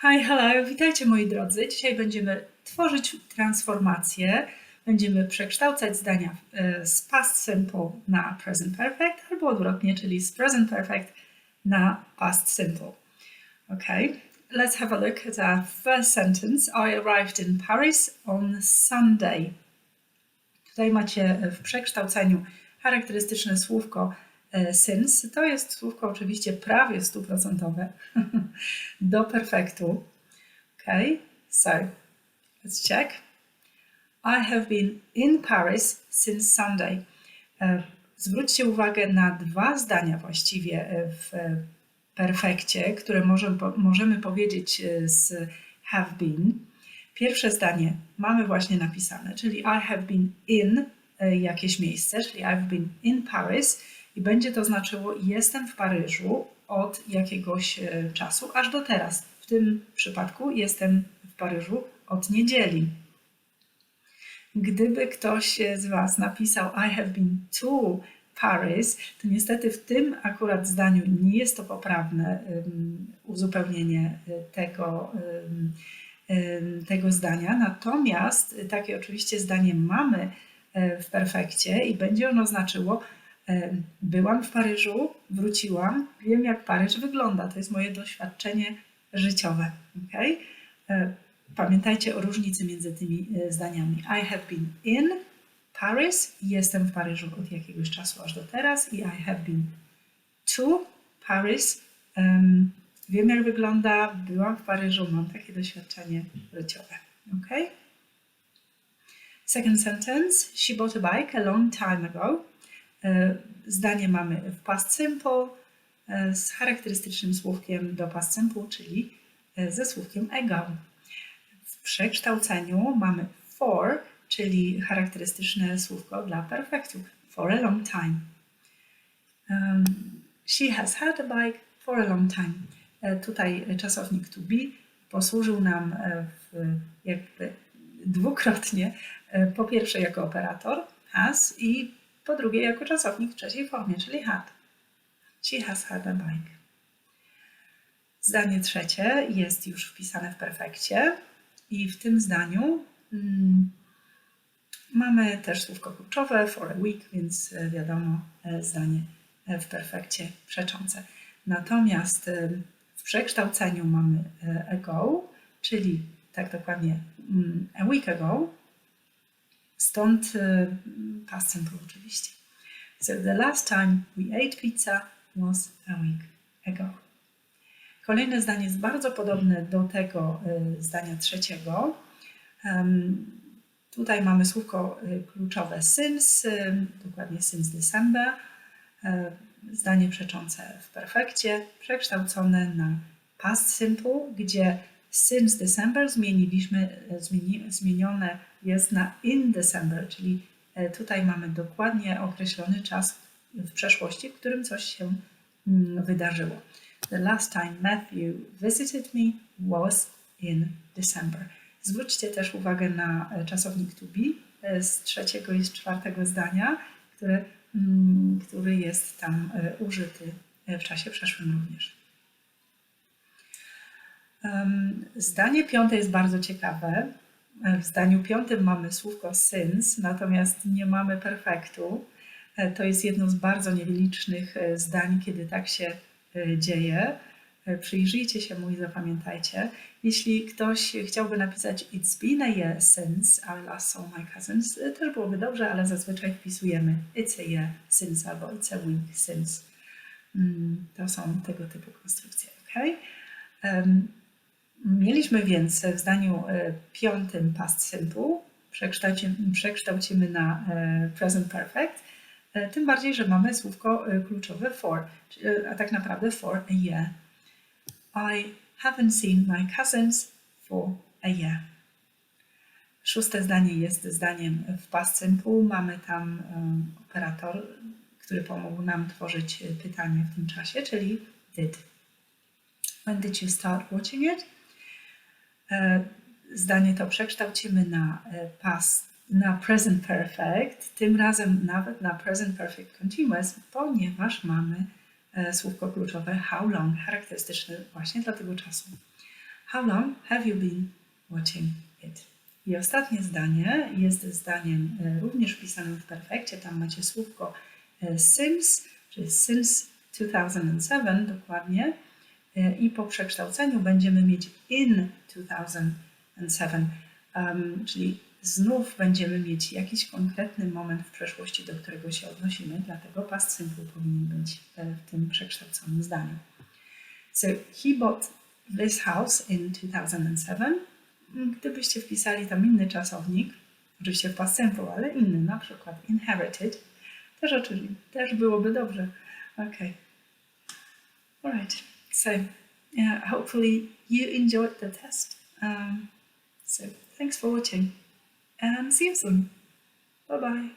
Hi, hello, witajcie moi drodzy. Dzisiaj będziemy tworzyć transformacje. Będziemy przekształcać zdania e, z past simple na present perfect albo odwrotnie, czyli z present perfect na past simple. Okay, let's have a look at our first sentence. I arrived in Paris on Sunday. Tutaj macie w przekształceniu charakterystyczne słówko since. To jest słówko oczywiście prawie stuprocentowe do perfektu. Okay, so let's check. I have been in Paris since Sunday. E, Zwróćcie uwagę na dwa zdania właściwie e, w perfekcie, które możemy, możemy powiedzieć e, z have been. Pierwsze zdanie mamy właśnie napisane, czyli I have been in e, jakieś miejsce, czyli I've been in Paris i będzie to znaczyło jestem w Paryżu od jakiegoś e, czasu aż do teraz. W tym przypadku jestem w Paryżu od niedzieli. Gdyby ktoś z Was napisał I have been to Paris, to niestety w tym akurat zdaniu nie jest to poprawne um, uzupełnienie tego, um, tego zdania. Natomiast takie oczywiście zdanie mamy w perfekcie i będzie ono znaczyło byłam w Paryżu, wróciłam, wiem jak Paryż wygląda. To jest moje doświadczenie życiowe. Okay? Pamiętajcie o różnicy między tymi zdaniami. I have been in Paris, jestem w Paryżu od jakiegoś czasu aż do teraz i I have been to Paris. Um, wiem jak wygląda, byłam w Paryżu, mam takie doświadczenie życiowe. Okay? Second sentence. She bought a bike a long time ago. Zdanie mamy w past simple z charakterystycznym słówkiem do past simple, czyli ze słówkiem ago. W przekształceniu mamy for, czyli charakterystyczne słówko dla perfektu. For a long time. Um, she has had a bike for a long time. Tutaj czasownik to be posłużył nam w, jakby dwukrotnie. Po pierwsze jako operator has i po drugie jako czasownik w trzeciej formie, czyli had. She has had a bike. Zdanie trzecie jest już wpisane w perfekcie i w tym zdaniu mm, mamy też słówko kluczowe for a week, więc wiadomo zdanie w perfekcie przeczące. Natomiast w przekształceniu mamy ago, czyli tak dokładnie mm, a week ago, stąd past simple oczywiście. So the last time we ate pizza was a week ago. Kolejne zdanie jest bardzo podobne do tego zdania trzeciego. Tutaj mamy słówko kluczowe since, dokładnie since December. Zdanie przeczące w perfekcie, przekształcone na past simple, gdzie since December zmieniliśmy, zmieni, zmienione jest na in December, czyli tutaj mamy dokładnie określony czas w przeszłości, w którym coś się wydarzyło. The last time Matthew visited me was in December. Zwróćcie też uwagę na czasownik to be z trzeciego i z czwartego zdania, który, który jest tam użyty w czasie przeszłym również. Zdanie piąte jest bardzo ciekawe. W zdaniu piątym mamy słówko since, natomiast nie mamy perfektu. To jest jedno z bardzo nielicznych zdań, kiedy tak się dzieje. Przyjrzyjcie się mu i zapamiętajcie. Jeśli ktoś chciałby napisać It's been a year since I last saw my cousins, też byłoby dobrze, ale zazwyczaj wpisujemy It's a year since albo It's a week since. To są tego typu konstrukcje. Okay? Mieliśmy więc w zdaniu piątym past simple, przekształcimy, przekształcimy na present perfect, tym bardziej, że mamy słówko kluczowe for, a tak naprawdę for a year. I haven't seen my cousins for a year. Szóste zdanie jest zdaniem w past simple. Mamy tam operator, który pomógł nam tworzyć pytanie w tym czasie, czyli did. When did you start watching it? Zdanie to przekształcimy na past, na present perfect, tym razem nawet na present perfect continuous, ponieważ mamy słówko kluczowe how long, charakterystyczne właśnie dla tego czasu. How long have you been watching it? I ostatnie zdanie jest zdaniem e, również wpisanym w perfekcie. Tam macie słówko e, since, czyli since 2007 dokładnie. E, I po przekształceniu będziemy mieć in 2007, um, czyli znów będziemy mieć jakiś konkretny moment w przeszłości, do którego się odnosimy, dlatego past simple powinien być e, w tym przekształconym zdaniu. So he bought this house in 2007. Gdybyście wpisali tam inny czasownik, oczywiście w past simple, ale inny, na przykład inherited, też oczywiście, też byłoby dobrze. Okay. Alright. So yeah, hopefully you enjoyed the test. Um, so thanks for watching and see you soon. Bye bye.